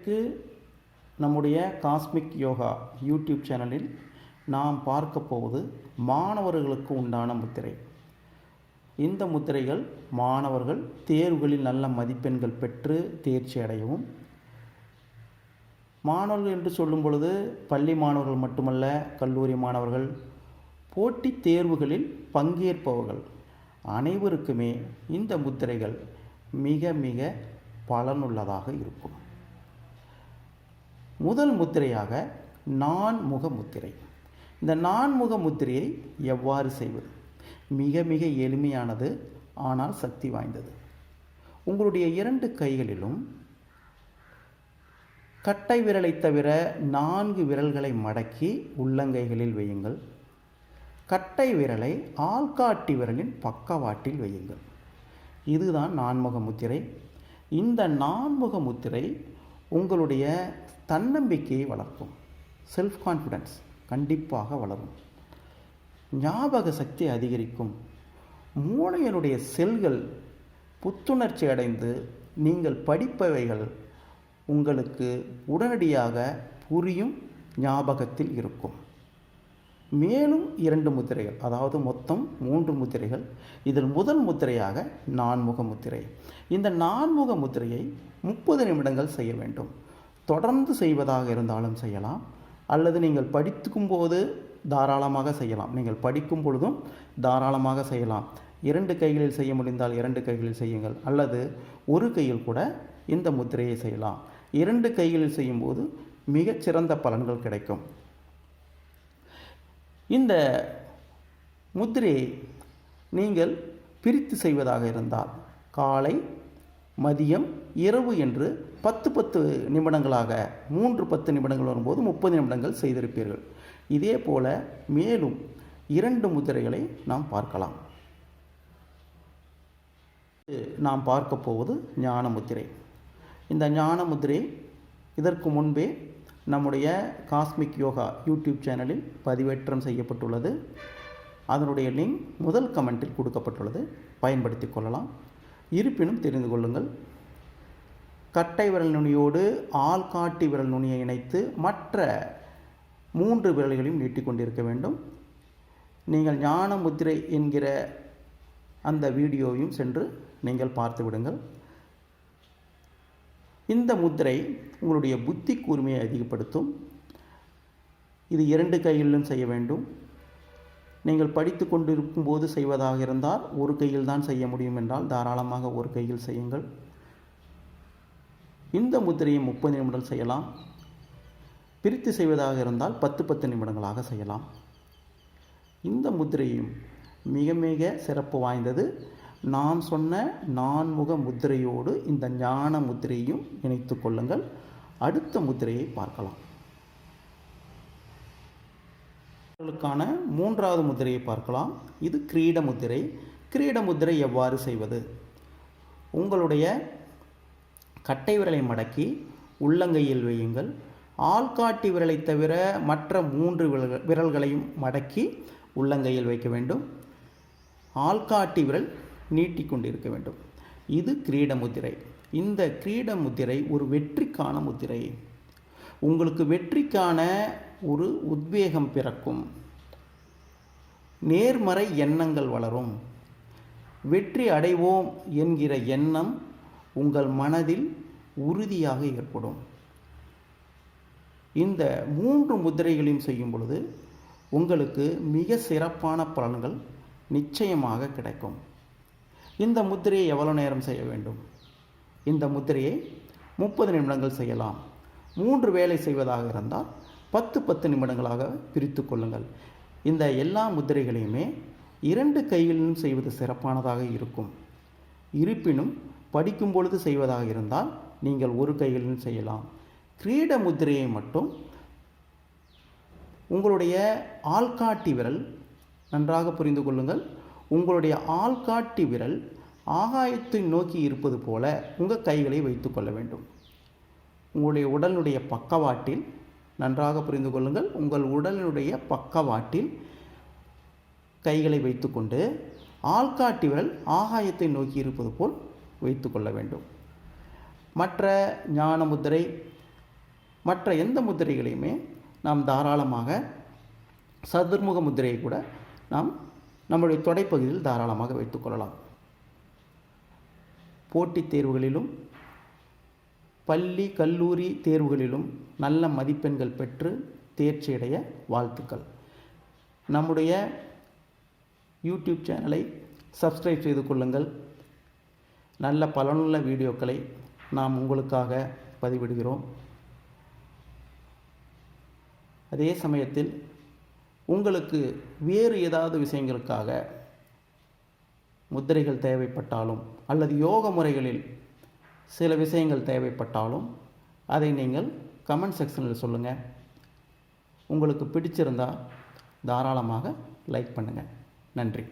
இன்றைக்கு நம்முடைய cosmic yoga YouTube சேனலில் நாம் பார்க்க போவது மாணவர்களுக்கு உண்டான முத்திரை. இந்த முத்திரைகள் மாணவர்கள் தேர்வுகளில் நல்ல மதிப்பெண்கள் பெற்று தேர்ச்சி அடையவும் மாணவர்கள் என்று சொல்லும் பொழுது பள்ளி மாணவர்கள் மட்டுமல்ல கல்லூரி மாணவர்கள் போட்டித் தேர்வுகளில் பங்கேற்பவர்கள் அனைவருக்குமே இந்த முத்திரைகள் மிக மிக பலனுள்ளதாக இருக்கும். முதல் முத்திரையாக நான்முக முத்திரை இந்த நான்முக முத்திரையை எவ்வாறு செய்வது? மிக மிக எளிமையானது ஆனால் சக்தி வாய்ந்தது. உங்களுடைய இரண்டு கைகளிலும் கட்டை விரலை தவிர நான்கு விரல்களை மடக்கி உள்ளங்கைகளில் வையுங்கள். கட்டை விரலை ஆள்காட்டி விரலின் பக்கவாட்டில் வையுங்கள். இதுதான் நான்முக முத்திரை இந்த நான்முக முத்திரை உங்களுடைய தன்னம்பிக்கையை வளர்க்கும். செல்ஃப் கான்ஃபிடென்ஸ் கண்டிப்பாக வளரும். ஞாபக சக்தி அதிகரிக்கும். மூளையினுடைய செல்கள் புத்துணர்ச்சி அடைந்து நீங்கள் படிப்பவைகள் உங்களுக்கு உடனடியாக புரியும் ஞாபகத்தில் இருக்கும். மேலும் இரண்டு முத்திரைகள் அதாவது மொத்தம் மூன்று முத்திரைகள் இதில் முதல் முத்திரையாக நான்முக முத்திரை. இந்த நான்முக முத்திரையை முப்பது நிமிடங்கள் செய்ய வேண்டும். தொடர்ந்து செய்வதாக இருந்தாலும் செய்யலாம். அல்லது நீங்கள் படித்துக்கும் போது தாராளமாக செய்யலாம். நீங்கள் படிக்கும் பொழுதும் தாராளமாக செய்யலாம். இரண்டு கைகளில் செய்ய முடிந்தால் இரண்டு கைகளில் செய்யுங்கள். அல்லது ஒரு கையில் கூட இந்த முத்திரையை செய்யலாம். இரண்டு கைகளில் செய்யும்போது மிகச்சிறந்த பலன்கள் கிடைக்கும். இந்த முத்திரையை நீங்கள் பிரித்து செய்வதாக இருந்தால் காலை மதியம் இரவு என்று பத்து பத்து நிமிடங்களாக மூன்று பத்து நிமிடங்கள் வரும்போது முப்பது நிமிடங்கள் செய்திருப்பீர்கள். இதே போல் மேலும் இரண்டு முத்திரைகளை நாம் பார்க்கலாம். நாம் பார்க்க போவது ஞான முத்திரை இந்த ஞான முத்திரை இதற்கு முன்பே நம்முடைய காஸ்மிக் யோகா யூடியூப் சேனலில் பதிவேற்றம் செய்யப்பட்டுள்ளது. அதனுடைய லிங்க் முதல் கமெண்ட்டில் கொடுக்கப்பட்டுள்ளது. பயன்படுத்தி கொள்ளலாம். இருப்பினும் தெரிந்து கொள்ளுங்கள். கட்டை விரல் நுனியோடு ஆள்காட்டி விரல் நுனியை இணைத்து மற்ற மூன்று விரல்களையும் நீட்டிக்கொண்டிருக்க வேண்டும். நீங்கள் ஞான முத்திரை என்கிற அந்த வீடியோவையும் சென்று நீங்கள் பார்த்து விடுங்கள். இந்த முத்திரை உங்களுடைய புத்தி கூர்மையை அதிகப்படுத்தும். இது இரண்டு கையிலும் செய்ய வேண்டும். நீங்கள் படித்து கொண்டிருக்கும் போது செய்வதாக இருந்தால் ஒரு கையில் தான் செய்ய முடியும் என்றால் தாராளமாக ஒரு கையில் செய்யுங்கள். இந்த முத்திரையை முப்பது நிமிடம் செய்யலாம். பிரித்து செய்வதாக இருந்தால் பத்து பத்து நிமிடங்களாக செய்யலாம். இந்த முத்திரையும் மிக மிக சிறப்பு வாய்ந்தது. நாம் சொன்ன நான்முக முத்திரையோடு இந்த ஞான முத்திரையும் இணைத்து கொள்ளுங்கள். அடுத்த முத்திரையை பார்க்கலாம். க்கான மூன்றாவது முத்திரையை பார்க்கலாம். இது கிரீட முத்திரை. கிரீட முத்திரை எவ்வாறு செய்வது? உங்களுடைய கட்டை விரலை மடக்கி உள்ளங்கையில் வையுங்கள். ஆள்காட்டி விரலை தவிர மற்ற மூன்று விரல்களையும் மடக்கி உள்ளங்கையில் வைக்க வேண்டும். ஆள்காட்டி விரல் நீட்டிக்கொண்டிருக்க வேண்டும். இது கிரீட முத்திரை. இந்த கிரீட முத்திரை ஒரு வெற்றிக்கான முத்திரை. உங்களுக்கு வெற்றிக்கான ஒரு உத்வேகம் பிறக்கும். நேர்மறை எண்ணங்கள் வளரும். வெற்றி அடைவோம் என்கிற எண்ணம் உங்கள் மனதில் உறுதியாக ஏற்படும். இந்த மூன்று முத்திரைகளையும் செய்யும் பொழுது உங்களுக்கு மிக சிறப்பான பலன்கள் நிச்சயமாக கிடைக்கும். இந்த முத்திரையை எவ்வளோ நேரம் செய்ய வேண்டும்? இந்த முத்திரையை முப்பது நிமிடங்கள் செய்யலாம். மூன்று வேலை செய்வதாக இருந்தால் பத்து பத்து நிமிடங்களாக பிரித்து கொள்ளுங்கள். இந்த எல்லா முத்திரைகளையுமே இரண்டு கைகளிலும் செய்வது சிறப்பானதாக இருக்கும். இருப்பினும் படிக்கும் பொழுது செய்வதாக இருந்தால் நீங்கள் ஒரு கைகளிலும் செய்யலாம். கிரீட முத்திரையை மட்டும் உங்களுடைய ஆள்காட்டி விரல் நன்றாக புரிந்து கொள்ளுங்கள். உங்களுடைய ஆள்காட்டி விரல் ஆகாயத்தை நோக்கி இருப்பது போல உங்கள் கைகளை வைத்து கொள்ள வேண்டும். உங்களுடைய உடலுடைய பக்கவாட்டில் நன்றாக புரிந்து கொள்ளுங்கள். உங்கள் உடலினுடைய பக்கவாட்டில் கைகளை வைத்துக்கொண்டு ஆள்காட்டி விரல் ஆகாயத்தை நோக்கி இருப்பது போல் வைத்து கொள்ள வேண்டும் மற்ற ஞான முத்திரை மற்ற எந்த முத்திரைகளையுமே நாம் தாராளமாக சதுர்முக முத்திரையை கூட நாம் நம்முடைய தொடைப்பகுதியில் தாராளமாக வைத்துக்கொள்ளலாம். போட்டித் தேர்வுகளிலும் பள்ளி கல்லூரி தேர்வுகளிலும் நல்ல மதிப்பெண்கள் பெற்று தேர்ச்சியடைய வாழ்த்துக்கள். நம்முடைய யூடியூப் சேனலை சப்ஸ்கிரைப் செய்து கொள்ளுங்கள். நல்ல பலனுள்ள வீடியோக்களை நாம் உங்களுக்காக பதிவிடுகிறோம். அதே சமயத்தில் உங்களுக்கு வேறு ஏதாவது விஷயங்களுக்காக முத்திரைகள் தேவைப்பட்டாலும் அல்லது யோக முறைகளில் சில விஷயங்கள் தேவைப்பட்டாலும் அதை நீங்கள் கமெண்ட் செக்ஷனில் சொல்லுங்கள் உங்களுக்கு பிடிச்சிருந்தால் தாராளமாக லைக் பண்ணுங்கள் நன்றி.